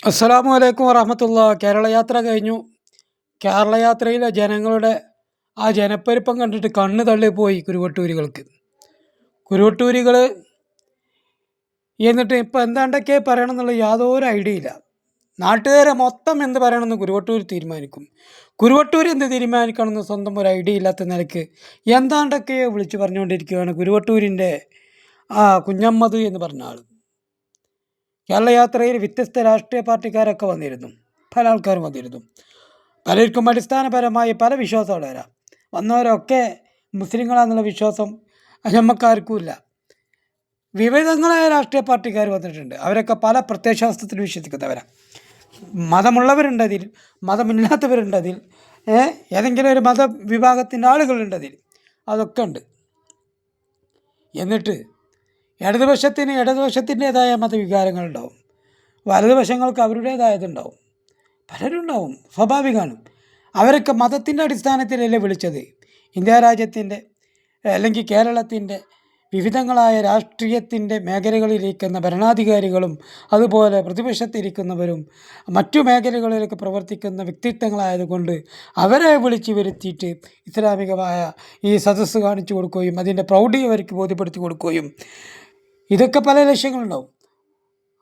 അസ്സലാമു വലൈക്കും വറഹമത്തുള്ള. കേരള യാത്ര കഴിഞ്ഞു. കേരള യാത്രയിലെ ജനങ്ങളുടെ ആ ജനപ്പെരുപ്പം കണ്ടിട്ട് കണ്ണ് തള്ളിപ്പോയി കുരുവട്ടൂരികൾക്ക്. കുരുവട്ടൂരികൾ എന്നിട്ട് ഇപ്പം എന്താണ്ടൊക്കെ പറയണം എന്നുള്ള യാതൊരു ഐഡിയ ഇല്ല നാട്ടുകാരെ മൊത്തം എന്ത് പറയണമെന്ന് കുരുവട്ടൂർ തീരുമാനിക്കും. കുരുവട്ടൂർ എന്ത് തീരുമാനിക്കണമെന്ന് സ്വന്തം ഒരു ഐഡിയ ഇല്ലാത്ത നിലയ്ക്ക് എന്താണ്ടൊക്കെയോ വിളിച്ചു പറഞ്ഞുകൊണ്ടിരിക്കുകയാണ് കുരുവട്ടൂരിന്റെ ആ കുഞ്ഞമ്മദ് എന്ന് പറഞ്ഞ ആൾ കേരള യാത്രയിൽ വ്യത്യസ്ത രാഷ്ട്രീയ പാർട്ടിക്കാരൊക്കെ വന്നിരുന്നു. പല ആൾക്കാരും വന്നിരുന്നു. പലർക്കും അടിസ്ഥാനപരമായി പല വിശ്വാസമുള്ള വരാം. വന്നവരൊക്കെ മുസ്ലിങ്ങളാണെന്നുള്ള വിശ്വാസം നമുക്കാർക്കും ഇല്ല വിവിധങ്ങളായ രാഷ്ട്രീയ പാർട്ടിക്കാർ വന്നിട്ടുണ്ട്. അവരൊക്കെ പല പ്രത്യയശാസ്ത്രത്തിൽ വിശ്വസിക്കുന്നവരാണ് മതമുള്ളവരുണ്ട് അതിൽ മതമില്ലാത്തവരുണ്ട് അതിൽ ഏതെങ്കിലും ഒരു മതവിഭാഗത്തിന്റെ ആളുകളുണ്ടതിൽ അതൊക്കെ ഉണ്ട്. എന്നിട്ട് ഇടതുപക്ഷത്തിന് ഇടതുപക്ഷത്തിന്റേതായ മതവികാരങ്ങളുണ്ടാവും. വലതുപക്ഷങ്ങൾക്ക് അവരുടേതായതുണ്ടാവും. പലരും ഉണ്ടാവും സ്വാഭാവികമാണ്. അവരൊക്കെ മതത്തിന്റെ അടിസ്ഥാനത്തിലല്ലേ വിളിച്ചത്? ഇന്ത്യ രാജ്യത്തിന്റെ അല്ലെങ്കിൽ കേരളത്തിന്റെ വിവിധങ്ങളായ രാഷ്ട്രീയത്തിന്റെ മേഖലകളിലിരിക്കുന്ന ഭരണാധികാരികളും അതുപോലെ പ്രതിപക്ഷത്തിരിക്കുന്നവരും മറ്റു മേഖലകളിലൊക്കെ പ്രവർത്തിക്കുന്ന വ്യക്തിത്വങ്ങളായതുകൊണ്ട് അവരെ വിളിച്ചു വരുത്തിയിട്ട് ഇസ്ലാമികമായ ഈ സദസ്സ് കാണിച്ചു കൊടുക്കുകയും അതിന്റെ പ്രൗഢി അവർക്ക് ബോധ്യപ്പെടുത്തി കൊടുക്കുകയും ഇതൊക്കെ പല ലക്ഷ്യങ്ങളുണ്ടാവും.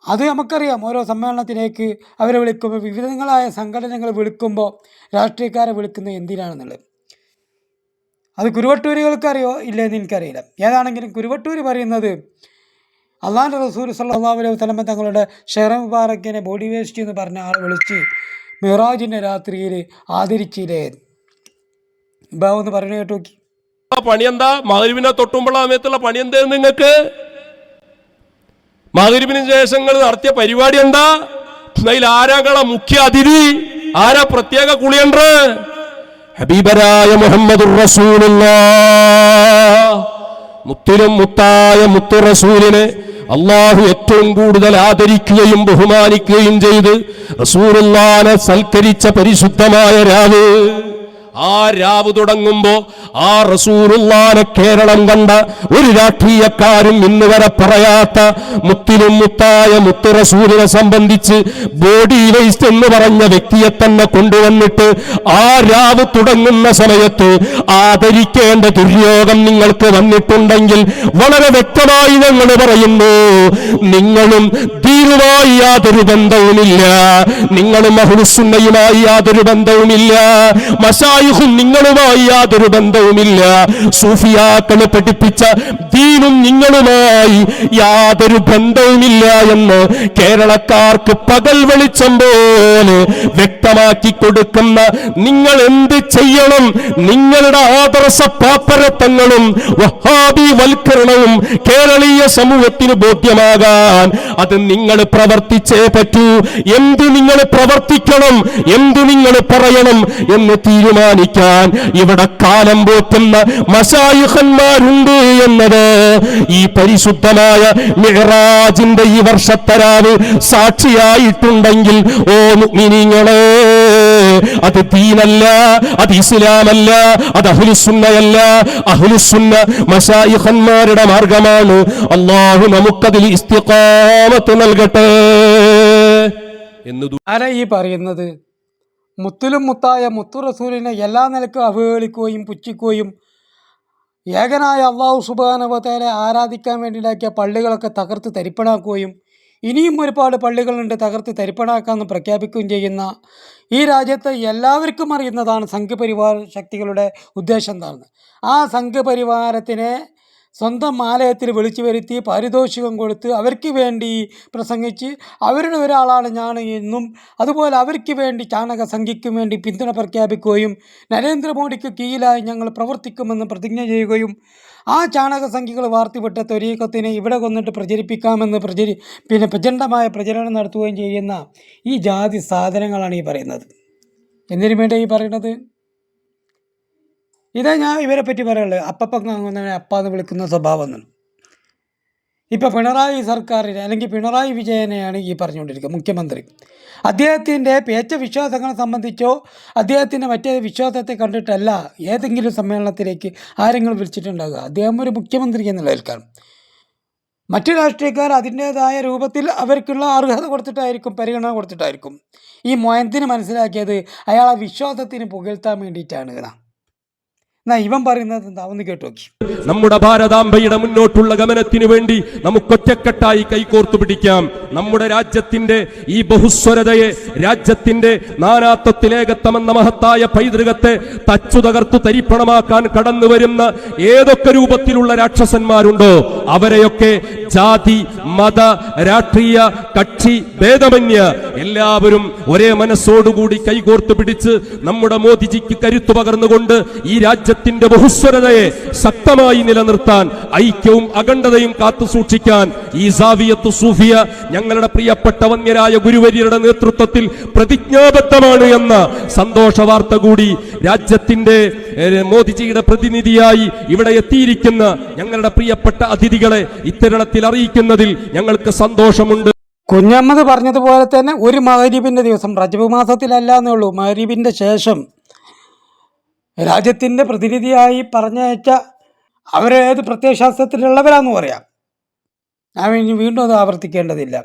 അത് നമുക്കറിയാം. ഓരോ സമ്മേളനത്തിലേക്ക് അവരെ വിളിക്കുമ്പോൾ വിവിധങ്ങളായ സംഘടനകൾ വിളിക്കുമ്പോൾ രാഷ്ട്രീയക്കാരെ വിളിക്കുന്നത് എന്തിനാണെന്നുള്ളത്. അത് കുരുവട്ടൂരുകൾക്കറിയോ? ഇല്ലേ ഇല്ലെന്ന് എനിക്കറിയില്ല. ഏതാണെങ്കിലും കുരുവട്ടൂര് പറയുന്നത് അള്ളാന്റെ റസൂൽ സല്ലാ അലൈഹി വസല്ലമ തങ്ങളുടെ ഷെറ മുബാറക്കിനെ ബോഡി വേസ്റ്റ് എന്ന് പറഞ്ഞ ആൾ വിളിച്ച് മിറാജിന്റെ രാത്രിയിൽ ആദരിച്ചില്ലേ? ബാവെന്ന് പറഞ്ഞു കേട്ടോക്കി. പണി എന്താ മകരിവിനെ തൊട്ടുമ്പോൾ സമയത്തുള്ള പണി നിങ്ങൾക്ക്? മകരിവിന് ശേഷം നിങ്ങൾ നടത്തിയ പരിപാടി എന്താ? അതിൽ ആരാകള മുഖ്യ അതിഥി? ആരാ പ്രത്യേക കുളിയണ്ട് ഹബീബരായ മുഹമ്മദ് മുത്തിലും മുത്തായ മുത്തു റസൂലിനെ അള്ളാഹു ഏറ്റവും കൂടുതൽ ആദരിക്കുകയും ബഹുമാനിക്കുകയും ചെയ്ത് റസൂറുല്ലാനെ സൽക്കരിച്ച പരിശുദ്ധമായ രാവ്. ആ രാവ് തുടങ്ങുമ്പോ ആ റസൂറുള്ളാനെ കേരളം കണ്ട ഒരു രാഷ്ട്രീയക്കാരും ഇന്ന് വരെ പറയാത്ത മുത്തിലും മുത്തായ മുത്ത് റസൂലിനെ സംബന്ധിച്ച് ബോഡി വേസ്റ്റ് എന്ന് പറഞ്ഞ വ്യക്തിയെ തന്നെ കൊണ്ടുവന്നിട്ട് ആ രാവ് തുടങ്ങുന്ന സമയത്ത് ആദരിക്കേണ്ട ദുര്യോഗം നിങ്ങൾക്ക് വന്നിട്ടുണ്ടെങ്കിൽ വളരെ വ്യക്തമായി ഞങ്ങൾ പറയുന്നു നിങ്ങളും ദീനുമായി യാതൊരു ബന്ധവുമില്ല നിങ്ങളും അഹുസുന്നയുമായി യാതൊരു ബന്ധവുമില്ല മഷായുഹും നിങ്ങളുമായി യാതൊരു ബന്ധവുമില്ല. സൂഫിയാക്കളെ പഠിപ്പിച്ച ദീനും നിങ്ങളുമായി യാതൊരു ബന്ധവുമില്ല എന്ന് കേരളക്കാർക്ക് പകൽ വെളിച്ചം പോലെ വ്യക്തമാക്കി കൊടുക്കുന്ന നിങ്ങൾ എന്ത് ചെയ്യണം? നിങ്ങളുടെ ആദർശ പാപ്പരത്വങ്ങളും വഹാബി വൽക്കരണവും കേരളീയ സമൂഹത്തിന് ബോധ്യമാകാൻ അത് നിങ്ങൾ പ്രവർത്തിച്ചേ പറ്റൂ. എന്ത് നിങ്ങൾ പ്രവർത്തിക്കണം? എന്ത് നിങ്ങൾ പറയണം എന്ന് തീരുമാനിക്കാൻ ഇവിടെ കാലം പോറ്റുന്ന മസായുഹന്മാരുണ്ട് എന്നത് ഈ പരിശുദ്ധമായ മിഹറാജിന്റെ ഈ വർഷത്തരാവ് സാക്ഷിയായിട്ടുണ്ടെങ്കിൽ ഓ മിനിങ്ങളെ അത് ദീനല്ല അത് ഇസ്ലാമല്ല അത് അഹുലുസുന്നയല്ല. അഹുലുസുന്ന മസായുഹന്മാരുടെ മാർഗമാണ്. അള്ളാഹു നമുക്കതിൽ ഇസ്തിഖാമത്ത് നൽകട്ടെ. എന്ന് ദു- ആരാ ഈ പറയുന്നത് മുത്തിലും മുത്തായ മുത്തു റസൂലിനെ എല്ലാ നിലക്കും അവഹേളിക്കുകയും പുച്ഛിക്കുകയും ഏകനായ അള്ളാഹു സുബാനവത്തേനെ ആരാധിക്കാൻ വേണ്ടിയിട്ടാക്കിയ പള്ളികളൊക്കെ തകർത്ത് തരിപ്പണാക്കുകയും ഇനിയും ഒരുപാട് പള്ളികളുണ്ട് തകർത്ത് തരിപ്പണാക്കാമെന്ന് പ്രഖ്യാപിക്കുകയും ചെയ്യുന്ന ഈ രാജ്യത്തെ എല്ലാവർക്കും അറിയുന്നതാണ് സംഘപരിവാർ ശക്തികളുടെ ഉദ്ദേശം എന്താണെന്ന് ആ സംഘപരിവാരത്തിനെ സ്വന്തം ആലയത്തിൽ വിളിച്ചു വരുത്തി പാരിതോഷികം കൊടുത്ത് അവർക്ക് വേണ്ടി പ്രസംഗിച്ച് അവരുടെ ഒരാളാണ് ഞാൻ എന്നും. അതുപോലെ അവർക്ക് വേണ്ടി ചാണക സംഖ്യയ്ക്ക് വേണ്ടി പിന്തുണ പ്രഖ്യാപിക്കുകയും നരേന്ദ്രമോദിക്ക് കീഴിലായി ഞങ്ങൾ പ്രവർത്തിക്കുമെന്ന് പ്രതിജ്ഞ ചെയ്യുകയും ആ ചാണക സംഖ്യകൾ വാർത്തിവിട്ട തൊരീക്കത്തിനെ ഇവിടെ കൊന്നിട്ട് പ്രചരിപ്പിക്കാമെന്ന് പ്രചരി പിന്നെ പ്രചണ്ഡമായ പ്രചരണം നടത്തുകയും ചെയ്യുന്ന ഈ ജാതി സാധനങ്ങളാണ് ഈ പറയുന്നത്. എന്തിനു വേണ്ടി ഈ പറയുന്നത്? ഇതാ ഞാൻ ഇവരെ പറ്റി പറയുള്ളത് അപ്പപ്പം അപ്പ എന്ന് വിളിക്കുന്ന സ്വഭാവം എന്നാണ് ഇപ്പോൾ പിണറായി സർക്കാരിനെ അല്ലെങ്കിൽ പിണറായി വിജയനെയാണ് ഈ പറഞ്ഞുകൊണ്ടിരിക്കുന്നത് മുഖ്യമന്ത്രി. അദ്ദേഹത്തിന്റെ പേച്ച വിശ്വാസങ്ങളെ സംബന്ധിച്ചോ അദ്ദേഹത്തിന്റെ മറ്റേ വിശ്വാസത്തെ കണ്ടിട്ടല്ല ഏതെങ്കിലും സമ്മേളനത്തിലേക്ക് ആരെങ്കിലും വിളിച്ചിട്ടുണ്ടാകുക അദ്ദേഹം ഒരു മുഖ്യമന്ത്രി എന്നുള്ളതിൽക്കാണ് മറ്റു രാഷ്ട്രീയക്കാർ അതിന്റേതായ രൂപത്തിൽ അവർക്കുള്ള അർഹത കൊടുത്തിട്ടായിരിക്കും പരിഗണന കൊടുത്തിട്ടായിരിക്കും. ഈ മൊയന്തിന് മനസ്സിലാക്കിയത് അയാളെ വിശ്വാസത്തിന് പുകഴ്ത്താൻ വേണ്ടിയിട്ടാണ് എന്നാ എന്നാ ഇവൻ പറയുന്നത് എന്താ? ഒന്ന് കേട്ടോക്കി നമ്മുടെ ഭാരതാംബയുടെ മുന്നോട്ടുള്ള ഗമനത്തിനു വേണ്ടി നമുക്കൊറ്റക്കെട്ടായി കൈകോർത്തു പിടിക്കാം. നമ്മുടെ രാജ്യത്തിന്റെ ഈ ബഹുസ്വരതയെ രാജ്യത്തിന്റെ നാനാത്വത്തിലേകത്തമെന്ന മഹത്തായ പൈതൃകത്തെ തച്ചു തകർത്തു തരിപ്പണമാക്കാൻ കടന്നു വരുന്ന ഏതൊക്കെ രൂപത്തിലുള്ള രാക്ഷസന്മാരുണ്ടോ അവരെയൊക്കെ ജാതി മത രാഷ്ട്രീയ കക്ഷി ഭേദമന്യ എല്ലാവരും ഒരേ മനസ്സോടുകൂടി കൈകോർത്തു പിടിച്ച് നമ്മുടെ മോദിജിക്ക് കരുത്തു പകർന്നുകൊണ്ട് ഈ രാജ്യത്തിന്റെ ബഹുസ്വരതയെ ശക്തമായി നിലനിർത്താൻ ഐക്യവും അഖണ്ഡതയും കാത്തു സൂക്ഷിക്കാൻ ഈ സാവിയത്ത് സൂഫിയ ഞങ്ങളുടെ പ്രിയപ്പെട്ട വന്യരായ ഗുരുവര്യരുടെ നേതൃത്വത്തിൽ പ്രതിജ്ഞാബദ്ധമാണ് എന്ന സന്തോഷ വാർത്ത കൂടി രാജ്യത്തിന്റെ മോദിജിയുടെ പ്രതിനിധിയായി ഇവിടെ എത്തിയിരിക്കുന്ന ഞങ്ങളുടെ പ്രിയപ്പെട്ട അതിഥികളെ ഇത്തരണത്തിൽ അറിയിക്കുന്നതിൽ ഞങ്ങൾക്ക് സന്തോഷമുണ്ട്. കുഞ്ഞമ്മദ് പറഞ്ഞതുപോലെ തന്നെ ഒരു മഹരീബിന്റെ ദിവസം റജബ് മാസത്തിലല്ല എന്നേ ഉള്ളൂ മഹരീബിന്റെ ശേഷം. രാജ്യത്തിന്റെ പ്രതിനിധിയായി പറഞ്ഞയച്ച അവരേത് പ്രത്യയശാസ്ത്രത്തിലുള്ളവരാന്ന് പറയാം. ഞാൻ ഇനി വീണ്ടും അത് ആവർത്തിക്കേണ്ടതില്ല.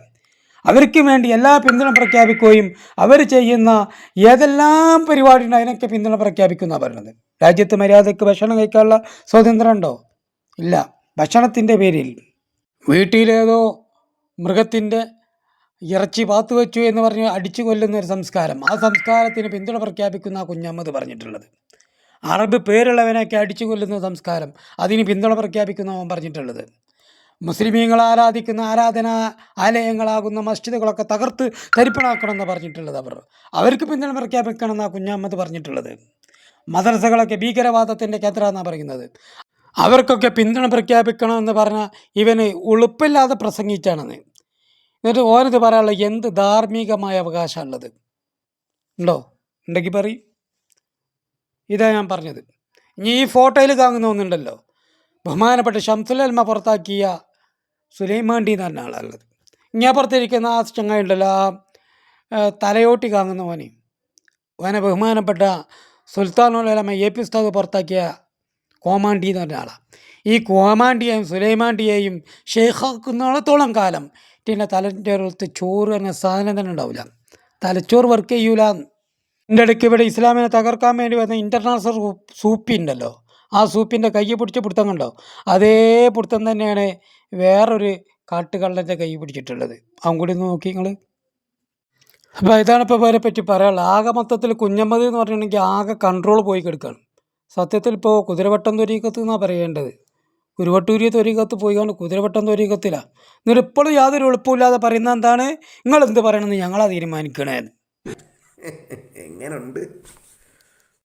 അവർക്ക് വേണ്ടി എല്ലാ പിന്തുണ പ്രഖ്യാപിക്കുകയും അവർ ചെയ്യുന്ന ഏതെല്ലാം പരിപാടി ഉണ്ട് അതിനൊക്കെ പിന്തുണ പ്രഖ്യാപിക്കുന്ന പറയുന്നത് രാജ്യത്ത് മര്യാദയ്ക്ക് ഭക്ഷണം കഴിക്കാനുള്ള സ്വാതന്ത്ര്യം ഉണ്ടോ? ഇല്ല. ഭക്ഷണത്തിന്റെ പേരിൽ. വീട്ടിലേതോ മൃഗത്തിന്റെ ഇറച്ചി പാത്തു വെച്ചു എന്ന് പറഞ്ഞ് അടിച്ചു കൊല്ലുന്ന ഒരു സംസ്കാരം. ആ സംസ്കാരത്തിന് പിന്തുണ പ്രഖ്യാപിക്കുന്ന കുഞ്ഞമ്മത് പറഞ്ഞിട്ടുള്ളത്. അറബ് പേരുള്ളവനൊക്കെ അടിച്ചു കൊല്ലുന്ന സംസ്കാരം. അതിന് പിന്തുണ പ്രഖ്യാപിക്കുന്നവൻ പറഞ്ഞിട്ടുള്ളത്. മുസ്ലിമീങ്ങൾ ആരാധിക്കുന്ന ആരാധന ആലയങ്ങളാകുന്ന മസ്ജിദുകളൊക്കെ തകർത്ത് തരിപ്പണാക്കണമെന്ന് പറഞ്ഞിട്ടുള്ളത് അവർ. അവർക്ക് പിന്തുണ പ്രഖ്യാപിക്കണം എന്നാണ് കുഞ്ഞമ്മത് പറഞ്ഞിട്ടുള്ളത്. മദ്രസകളൊക്കെ ഭീകരവാദത്തിന്റെ കേന്ദ്രമെന്നാണ് പറയുന്നത്. അവർക്കൊക്കെ പിന്തുണ പ്രഖ്യാപിക്കണമെന്ന് പറഞ്ഞ ഇവന് ഉളുപ്പില്ലാതെ പ്രസംഗിച്ചാണെന്ന്. എന്നിട്ട് ഓനത് പറയാനുള്ള എന്ത് ധാർമ്മികമായ അവകാശമുള്ളത് ഉണ്ടോ? ഉണ്ടെങ്കിൽ പറയും. ഇതാ ഞാൻ പറഞ്ഞത്. ഇനി ഈ ഫോട്ടോയിൽ കാണുന്ന ഒന്നുണ്ടല്ലോ. ബഹുമാനപ്പെട്ട ഷംസുൽ അൽമ പുറത്താക്കിയ സുലൈമാണ്ടി എന്ന് പറഞ്ഞ ആളുള്ളത്. ഇങ്ങനെ പുറത്തിരിക്കുന്ന ആ ചങ്ങായി ഉണ്ടല്ലോ ആ തലയോട്ടി കാണുന്ന ഓനെ. ഓനെ ബഹുമാനപ്പെട്ട സുൽത്താനുലമ എ പി ഉസ്താദ് പുറത്താക്കിയ കോമാണ്ടി എന്ന് പറഞ്ഞ ആളാണ് ഈ കോമാണ്ടിയെയും സുലൈമാണ്ടിയെയും ഷെയ്ഖാക്കുന്നിടത്തോളം കാലം പിന്നെ തലന്റെ അടുത്ത് ചോറ് എന്ന സാധനം തന്നെ ഉണ്ടാവില്ല തലച്ചോറ് വർക്ക് ചെയ്യൂല. എന്റെ ഇടയ്ക്ക് ഇവിടെ ഇസ്ലാമിനെ തകർക്കാൻ വേണ്ടി വന്ന ഇന്റർനാഷണൽ സൂപ്പി ഉണ്ടല്ലോ ആ സൂപ്പിന്റെ കൈ പിടിച്ച പിടുത്തം കണ്ടോ? അതേ പിടുത്തം തന്നെയാണ് വേറൊരു കാട്ടുകള്ളന്റെ കൈ പിടിച്ചിട്ടുള്ളത്. അവൻ കൂടി ഒന്ന് നോക്കി നിങ്ങൾ അപ്പോൾ ഇതാണ് ഇപ്പോൾ ഇവരെ പറ്റി പറയാനുള്ളത്. ആകെ മൊത്തത്തിൽ കുഞ്ഞമ്മതി എന്ന് പറഞ്ഞിട്ടുണ്ടെങ്കിൽ ആകെ കൺട്രോൾ പോയി കിടക്കുകയാണ് സത്യത്തിൽ ഇപ്പോൾ കുതിരവട്ടം തൊരീക്കത്ത് എന്നാണ് പറയേണ്ടത്? ഉരുവട്ടൂരിയ തൊരീക്കത്ത് പോയി കൊണ്ട് കുതിരവട്ടം തൊരീക്കത്തിലാണ് എന്നിട്ട് ഇപ്പോഴും യാതൊരു എളുപ്പമില്ലാതെ പറയുന്നത് എന്താണ്? നിങ്ങളെന്ത് പറയണമെന്ന് ഞങ്ങളാ തീരുമാനിക്കണേ എങ്ങനുണ്ട്?